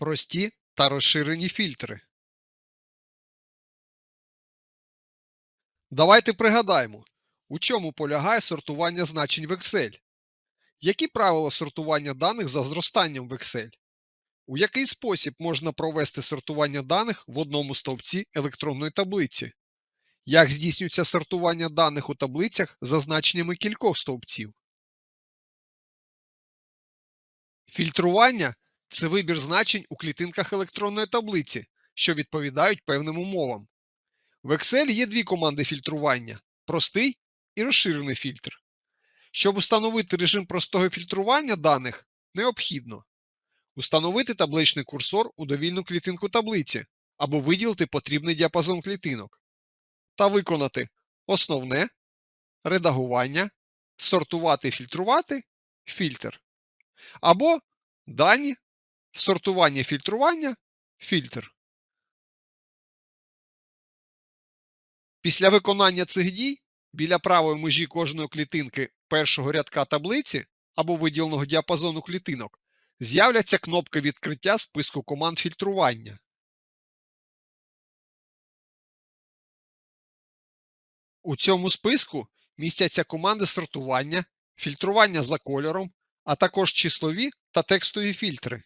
Прості та розширені фільтри. Давайте пригадаємо, у чому полягає сортування значень в Excel. Які правила сортування даних за зростанням в Excel? У який спосіб можна провести сортування даних в одному стовпці електронної таблиці? Як здійснюється сортування даних у таблицях за значеннями кількох стовпців? Фільтрування це вибір значень у клітинках електронної таблиці, що відповідають певним умовам. В Excel є дві команди фільтрування простий і розширений фільтр. Щоб установити режим простого фільтрування даних, необхідно установити табличний курсор у довільну клітинку таблиці або виділити потрібний діапазон клітинок та виконати основне, редагування, сортувати фільтрувати, фільтр або дані, сортування фільтрування, фільтр. Після виконання цих дій біля правої межі кожної клітинки першого рядка таблиці або виділеного діапазону клітинок з'являться кнопки відкриття списку команд фільтрування. У цьому списку містяться команди сортування, фільтрування за кольором, а також числові та текстові фільтри.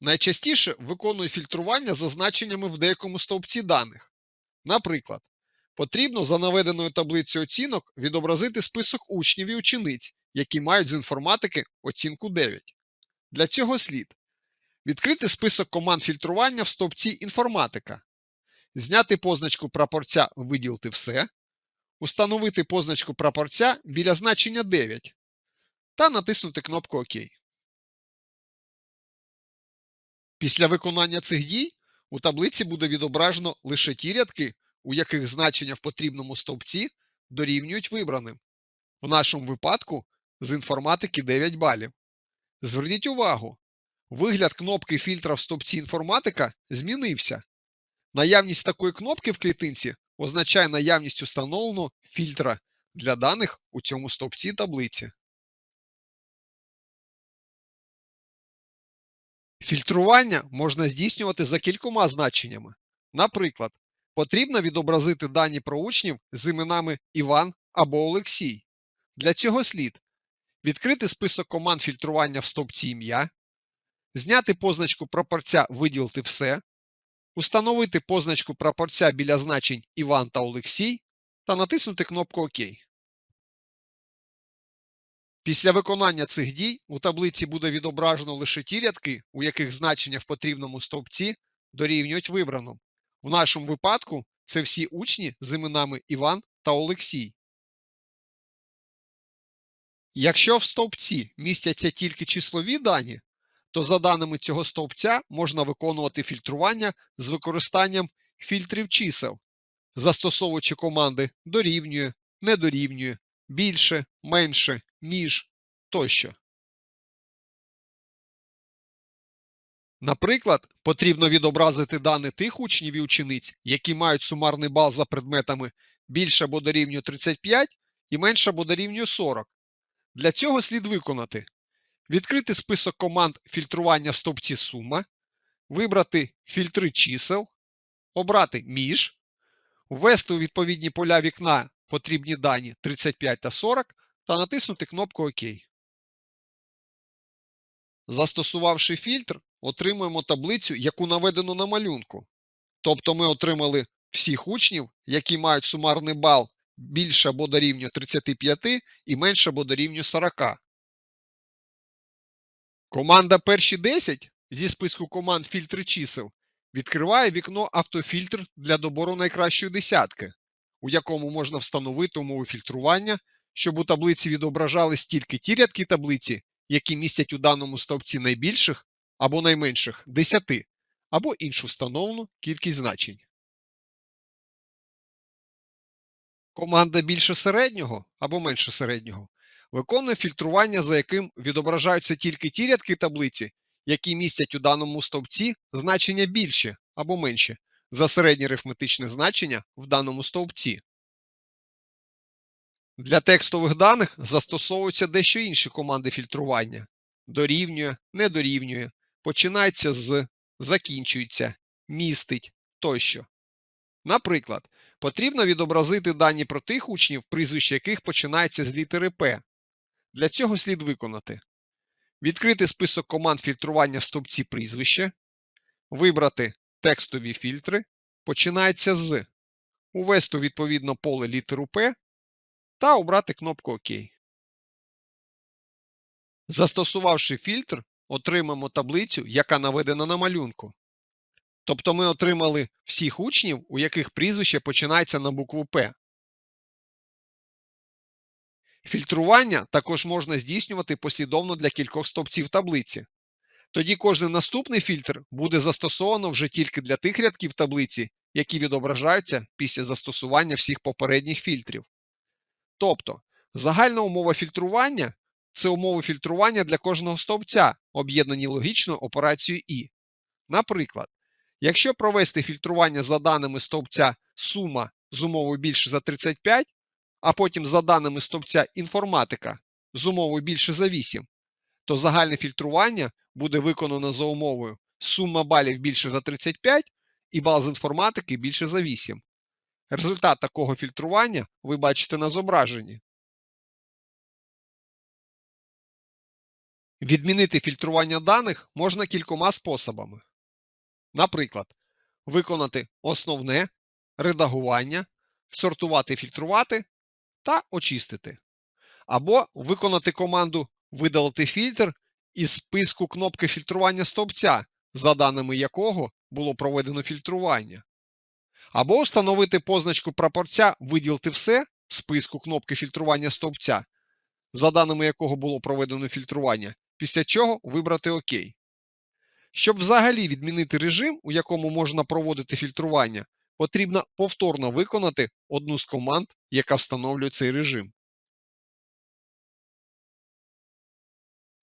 Найчастіше виконую фільтрування за значеннями в деякому стовпці даних. Наприклад, потрібно за наведеною таблицею оцінок відобразити список учнів і учениць, які мають з інформатики оцінку 9. Для цього слід відкрити список команд фільтрування в стовпці інформатика, зняти позначку прапорця Виділити все, установити позначку прапорця біля значення 9 та натиснути кнопку ОК. Після виконання цих дій у таблиці буде відображено лише ті рядки, у яких значення в потрібному стовпці дорівнюють вибраним. В нашому випадку з інформатики 9 балів. Зверніть увагу, вигляд кнопки фільтра в стовпці інформатика змінився. Наявність такої кнопки в клітинці означає наявність установленого фільтра для даних у цьому стовпці таблиці. Фільтрування можна здійснювати за кількома значеннями. Наприклад, потрібно відобразити дані про учнів з іменами Іван або Олексій. Для цього слід відкрити список команд фільтрування в стовпці ім'я, зняти позначку прапорця Виділити все, установити позначку прапорця біля значень Іван та Олексій та натиснути кнопку ОК. Після виконання цих дій у таблиці буде відображено лише ті рядки, у яких значення в потрібному стовпці дорівнюють вибраному. В нашому випадку це всі учні з іменами Іван та Олексій. Якщо в стовпці містяться тільки числові дані, то за даними цього стовпця можна виконувати фільтрування з використанням фільтрів чисел, застосовуючи команди дорівнює, не дорівнює, більше, менше, між тощо. Наприклад, потрібно відобразити дані тих учнів і учениць, які мають сумарний бал за предметами більше або дорівнює 35 і менше або дорівнює 40. Для цього слід виконати відкрити список команд фільтрування в стовпці сума, вибрати фільтри чисел, обрати між, ввести у відповідні поля вікна потрібні дані 35 та 40 та натиснути кнопку ОК. Застосувавши фільтр, отримуємо таблицю, яку наведено на малюнку. Тобто ми отримали всіх учнів, які мають сумарний бал більше або дорівнює 35 і менше або дорівнює 40. Команда перші 10 зі списку команд фільтри чисел відкриває вікно автофільтр для добору найкращої десятки, у якому можна встановити умови фільтрування, щоб у таблиці відображались тільки ті рядки таблиці, які містять у даному стовпці найбільших або найменших 10, або іншу встановлену кількість значень. Команда більше середнього або менше середнього виконує фільтрування, за яким відображаються тільки ті рядки таблиці, які містять у даному стовпці значення більше або менше за середнє арифметичне значення в даному стовпці. Для текстових даних застосовуються дещо інші команди фільтрування. дорівнює, не дорівнює, починається з, закінчується, містить тощо. Наприклад, потрібно відобразити дані про тих учнів, прізвище яких починається з літери П. Для цього слід виконати. Відкрити список команд фільтрування в стовпці прізвище, вибрати текстові фільтри, починається з, увести у відповідно поле літеру П та обрати кнопку ОК. Застосувавши фільтр, отримаємо таблицю, яка наведена на малюнку. Тобто ми отримали всіх учнів, у яких прізвище починається на букву П. Фільтрування також можна здійснювати послідовно для кількох стовпців таблиці. Тоді кожен наступний фільтр буде застосовано вже тільки для тих рядків таблиці, які відображаються після застосування всіх попередніх фільтрів. Тобто, загальна умова фільтрування це умови фільтрування для кожного стовпця, об'єднані логічною операцією І. Наприклад, якщо провести фільтрування за даними стовпця сума з умовою більше за 35, а потім за даними стовпця інформатика з умовою більше за 8, то загальне фільтрування буде виконано за умовою сума балів більше за 35 і бал з інформатики більше за 8. Результат такого фільтрування ви бачите на зображенні. Відмінити фільтрування даних можна кількома способами. Наприклад, виконати основне, редагування, сортувати фільтрувати та очистити. Або виконати команду Видалити фільтр із списку кнопки фільтрування стовпця, за даними якого було проведено фільтрування. Або встановити позначку прапорця Виділити все в списку кнопки фільтрування стовпця, за даними якого було проведено фільтрування, після чого вибрати ОК. Щоб взагалі відмінити режим, у якому можна проводити фільтрування, потрібно повторно виконати одну з команд, яка встановлює цей режим.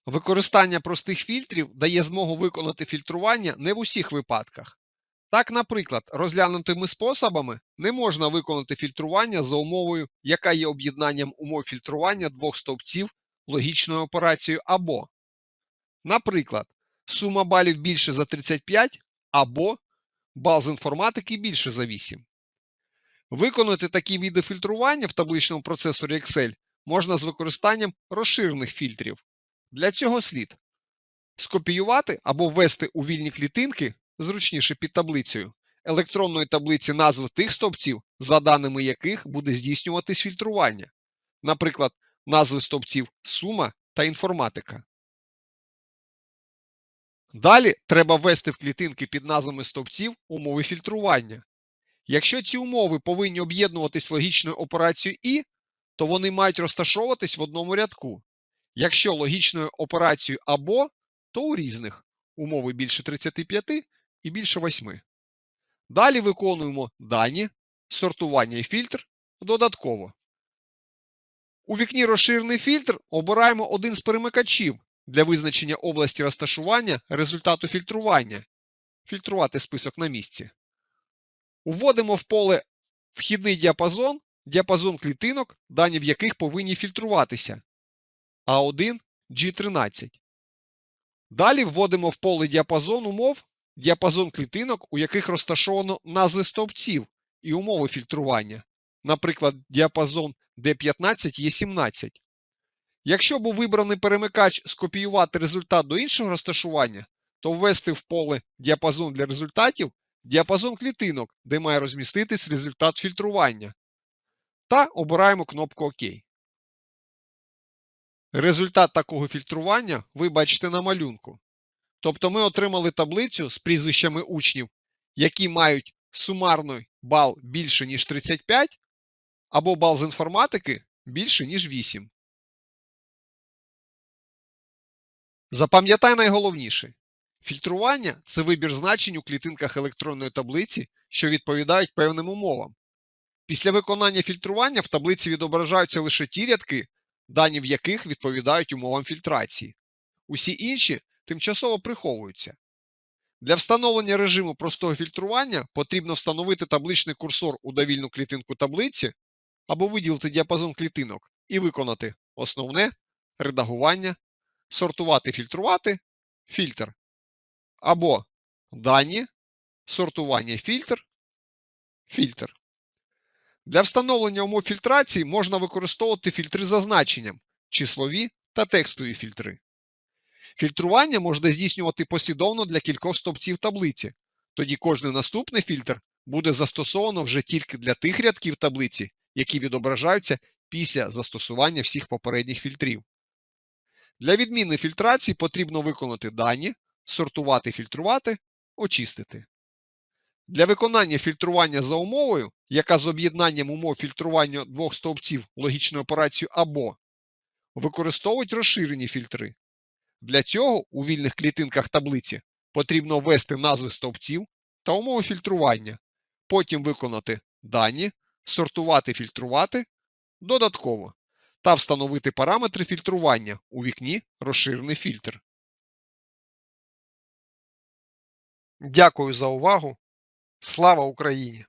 Використання простих фільтрів дає змогу виконати фільтрування не в усіх випадках. Так, наприклад, розглянутими способами не можна виконати фільтрування за умовою, яка є об'єднанням умов фільтрування двох стовпців логічною операцією або. Наприклад, сума балів більше за 35 або бал з інформатики більше за 8. Виконати такі види фільтрування в табличному процесорі Excel можна з використанням розширених фільтрів. Для цього слід скопіювати або ввести у вільні клітинки, зручніше під таблицею, електронної таблиці назв тих стовпців, за даними яких буде здійснюватись фільтрування, наприклад, назви стовпців сума та інформатика. Далі треба ввести в клітинки під назвами стовпців умови фільтрування. Якщо ці умови повинні об'єднуватись логічною операцією І, то вони мають розташовуватись в одному рядку. Якщо логічною операцією або, то у різних умови більше 35 і більше 8. Далі виконуємо дані, сортування і фільтр додатково. У вікні розширений фільтр обираємо один з перемикачів для визначення області розташування результату фільтрування. Фільтрувати список на місці. Уводимо в поле вхідний діапазон, діапазон клітинок, дані в яких повинні фільтруватися. А1 G13. Далі вводимо в поле діапазон умов діапазон клітинок, у яких розташовано назви стовпців і умови фільтрування, наприклад, діапазон D15 є 17. Якщо був вибраний перемикач скопіювати результат до іншого розташування, то ввести в поле діапазон для результатів діапазон клітинок, де має розміститись результат фільтрування. Та обираємо кнопку ОК. Результат такого фільтрування ви бачите на малюнку. Тобто ми отримали таблицю з прізвищами учнів, які мають сумарний бал більше, ніж 35, або бал з інформатики більше, ніж 8. Запам'ятай найголовніше. Фільтрування це вибір значень у клітинках електронної таблиці, що відповідають певним умовам. Після виконання фільтрування в таблиці відображаються лише ті рядки, дані в яких відповідають умовам фільтрації. Усі інші тимчасово приховуються. Для встановлення режиму простого фільтрування потрібно встановити табличний курсор у довільну клітинку таблиці або виділити діапазон клітинок і виконати основне, редагування, сортувати, фільтрувати, фільтр. Або дані, сортування, фільтр, фільтр. Для встановлення умов фільтрації можна використовувати фільтри за значенням, числові та текстові фільтри. Фільтрування можна здійснювати послідовно для кількох стовпців таблиці. Тоді кожний наступний фільтр буде застосовано вже тільки для тих рядків таблиці, які відображаються після застосування всіх попередніх фільтрів. Для відміни фільтрації потрібно виконати дані, сортувати, фільтрувати, очистити. Для виконання фільтрування за умовою, яка з об'єднанням умов фільтрування двох стовпців логічною операцією або, використовують розширені фільтри. Для цього у вільних клітинках таблиці потрібно ввести назви стовпців та умови фільтрування, потім виконати дані, сортувати, фільтрувати додатково та встановити параметри фільтрування у вікні Розширений фільтр. Дякую за увагу. Слава Україні!